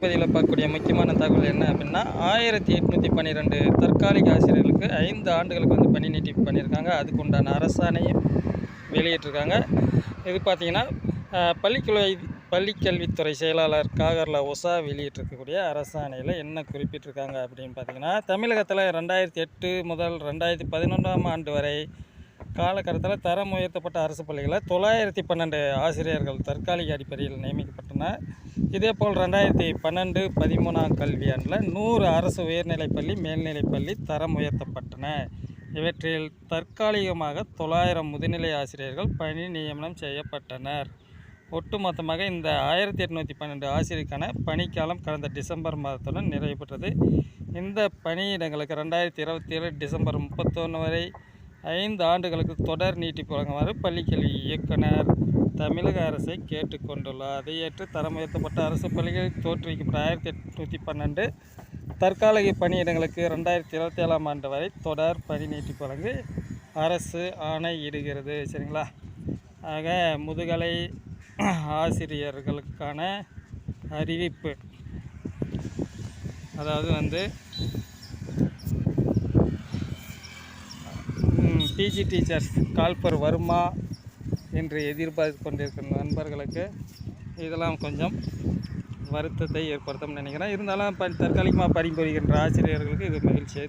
பதிவில் பார்க்கக்கூடிய முக்கியமான தகவல் என்ன அப்படின்னா ஆயிரத்தி எட்நூற்றி பன்னிரெண்டு தற்காலிக ஆசிரியர்களுக்கு ஐந்து ஆண்டுகளுக்கு வந்து பணி நீட்டிப்பு பண்ணியிருக்காங்க. அதுக்கு உண்டான அரசாணையும் வெளியிட்டிருக்காங்க. இது பார்த்திங்கன்னா அஹ், பள்ளிக்கல்வி பள்ளிக்கல்வித்துறை செயலாளர் காகர்லா ஒசா வெளியிட்டிருக்கக்கூடிய அரசாணையில் என்ன குறிப்பிட்டிருக்காங்க அப்படின்னு பார்த்தீங்கன்னா தமிழகத்தில் ரெண்டாயிரத்தி எட்டு முதல் ரெண்டாயிரத்தி பதினொன்றாம் ஆண்டு வரை காலகட்டத்தில் தரம் உயர்த்தப்பட்ட அரசு பள்ளிகளில் தொள்ளாயிரத்தி பன்னெண்டு ஆசிரியர்கள் தற்காலிக அடிப்படையில் நியமிக்கப்பட்டனர் இதேபோல் ரெண்டாயிரத்தி பன்னெண்டு பதிமூணாம் கல்வியாண்டில் நூறு அரசு உயர்நிலைப்பள்ளி மேல்நிலைப்பள்ளி தரம் உயர்த்தப்பட்டன. இவற்றில் தற்காலிகமாக தொள்ளாயிரம் முதுநிலை ஆசிரியர்கள் பணி நியமனம் செய்யப்பட்டனர். ஒட்டுமொத்தமாக இந்த ஆயிரத்தி எட்நூற்றி பன்னெண்டு ஆசிரியருக்கான பணிக்காலம் கடந்த டிசம்பர் மாதத்துடன் நிறைவு பெற்றது. இந்த பணியிடங்களுக்கு ரெண்டாயிரத்தி இருபத்தி ஏழு டிசம்பர் முப்பத்தொன்று வரை ஐந்து ஆண்டுகளுக்கு தொடர் நீட்டிப்பு வழங்குமாறு பள்ளிக்கல்வி இயக்குனர் தமிழக அரசை கேட்டுக்கொண்டுள்ளார். அதை ஏற்று தரம் உயர்த்தப்பட்ட அரசு பள்ளிகளில் தோற்றுவிக்கப்பட்ட ஆயிரத்தி எட்நூற்றி பன்னெண்டு தற்காலிக பணியிடங்களுக்கு ரெண்டாயிரத்தி இருபத்தி ஏழாம் ஆண்டு வரை தொடர் பணி நீட்டிப்பு வழங்கி அரசு ஆணையிடுகிறது சரிங்களா? ஆக முதுகலை ஆசிரியர்களுக்கான அறிவிப்பு. அதாவது வந்து பிஜி டீச்சர்ஸ் கால்பர் வருமா என்று எதிர்பார்த்து கொண்டிருக்கிற நண்பர்களுக்கு இதெல்லாம் கொஞ்சம் வருத்தத்தை ஏற்படுத்தும் நினைக்கிறேன். இருந்தாலும் ப தற்காலிகமாக பணிபுரிகின்ற ஆசிரியர்களுக்கு இது மகிழ்ச்சியை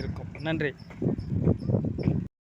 இருக்கும். நன்றி.